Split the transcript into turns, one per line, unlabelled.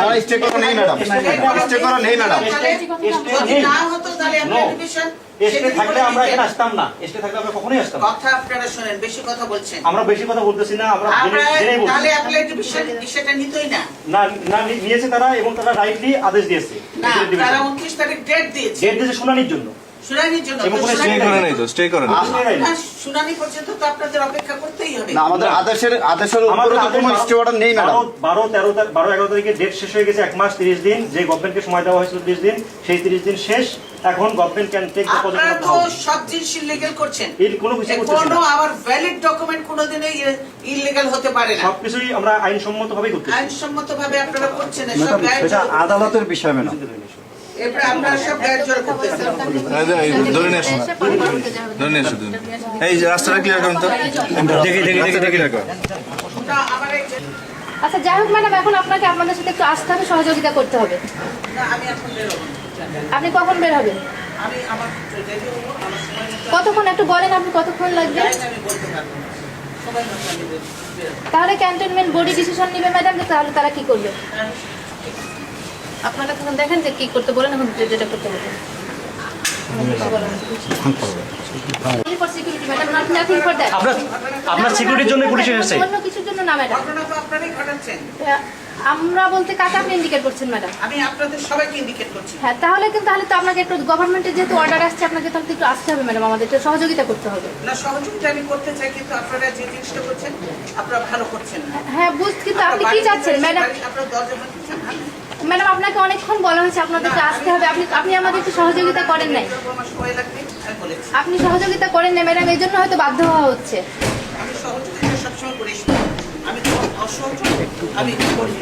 না স্টে করা নেই ম্যাডাম। স্টে করা নেই ম্যাডাম।
থাকলে আমরা এখানে আসতাম না। এসে থাকলে আমরা কখনোই আসতাম
কথা আপনারা শুনেন বেশি কথা বলছেন।
আমরা বেশি কথা বলতেছি না আমরা
আমরা
জেনেই বলছি।
তাহলে অ্যাপ্লাই ডিভিশন নিতই না।
না না নিয়েছে তারা এবং তারা রাইটলি আদেশ দিয়েছে।
না তারা উনত্রিশ তারিখ ডেট দিয়েছে।
ডেট দিয়েছে শুনানির জন্য।
শুনানির জন্য
এবং কোনো
শুনানি-
করে
নাই তো স্টে করে না
শুনানি পর্যন্ত তো আপনাদের অপেক্ষা করতেই হবে।
না আমাদের আদেশের আদেশের উপরে তো কোনো স্টে অর্ডার নেই ম্যাডাম
বারো- বারো তেরো তা- বারো এগারো তারিখে ডেট শেষ হয়ে গেছে এক মাস তিরিশ দিন। যে গভর্নমেন্টকে সময় দেওয়া হয়েছিল তিরিশ দিন সেই তিরিশ দিন শেষ। এখন গভর্নমেন্ট ক্যান টেক দ্য
আপনারা তো সব জিনিস ইলিগেল করছেন।
এই কোনো কিছু করতেছি
কোনো আবার ভ্যালিড ডকুমেন্ট কোনোদিনই ইলিগেল হতে পারে না।
সবকিছুই আমরা আইনসম্মত ভাবেই করতেছি।
আইনসম্মত ভাবে আপনারা করছেন সব।
আদালতের বিষয় ম্যাডাম।
এই রাস্তাটা ক্লিয়ার করুন তো। দেখি দেখি দেখি দেখি
আচ্ছা যাই হোক ম্যাডাম এখন আপনাকে আপনাদের সাথে একটু আসতে হবে সহযোগিতা করতে হবে।
না, আমি এখন বেরোবো না।
আপনি কখন বের হবেন?
আমি আমার রেডি হব আমার সময় মতো
কতক্ষণ? একটু বলেন আপনি কতক্ষণ লাগবে। তাহলে ক্যান্টনমেন্ট বডি ডিসিশন নিবে ম্যাডাম তাহলে তারা কি করবে? আপনারা তখন দেখেন যে কি করতে বলেন এখন যেটা করতে বলেন.
আপনার আপনার সিকিউরিটির জন্য পুলিশ এসেছে।
অন্য কিছুর জন্য না ম্যাডাম আমরা বলতে কাকে আপনি ইন্ডিকেট করছেন ম্যাডাম
আমি আপনাদের সবাইকে ইন্ডিকেট করছি।
হ্যাঁ তাহলে কিন্তু তাহলে তো আপনাকে একটু গভর্নমেন্টের যেহেতু অর্ডার আসছে আপনাকে তাহলে তো একটু আসতে হবে ম্যাডাম আমাদের। একটু সহযোগিতা করতে হবে।
না সহযোগিতা আমি করতে চাই কিন্তু আপনারা যে জিনিসটা করছেন আপনারা ভালো করছেন না।
হ্যাঁ বুঝ কিন্তু আপনি কি চাচ্ছেন ম্যাডাম
আপনার দরজা ভাঙছেন
ম্যাডাম আপনাকে অনেকক্ষণ বলা হয়েছে আপনাদেরকে আসতে হবে। আপনি আপনি আমাদের একটু সহযোগিতা করেন নাই। আপনি সহযোগিতা করেন না ম্যাডাম এই জন্য হয়তো বাধ্য হওয়া হচ্ছে।
আমি সহযোগিতা সবসময় করিস আমি তো অসহযোগ আমি করি।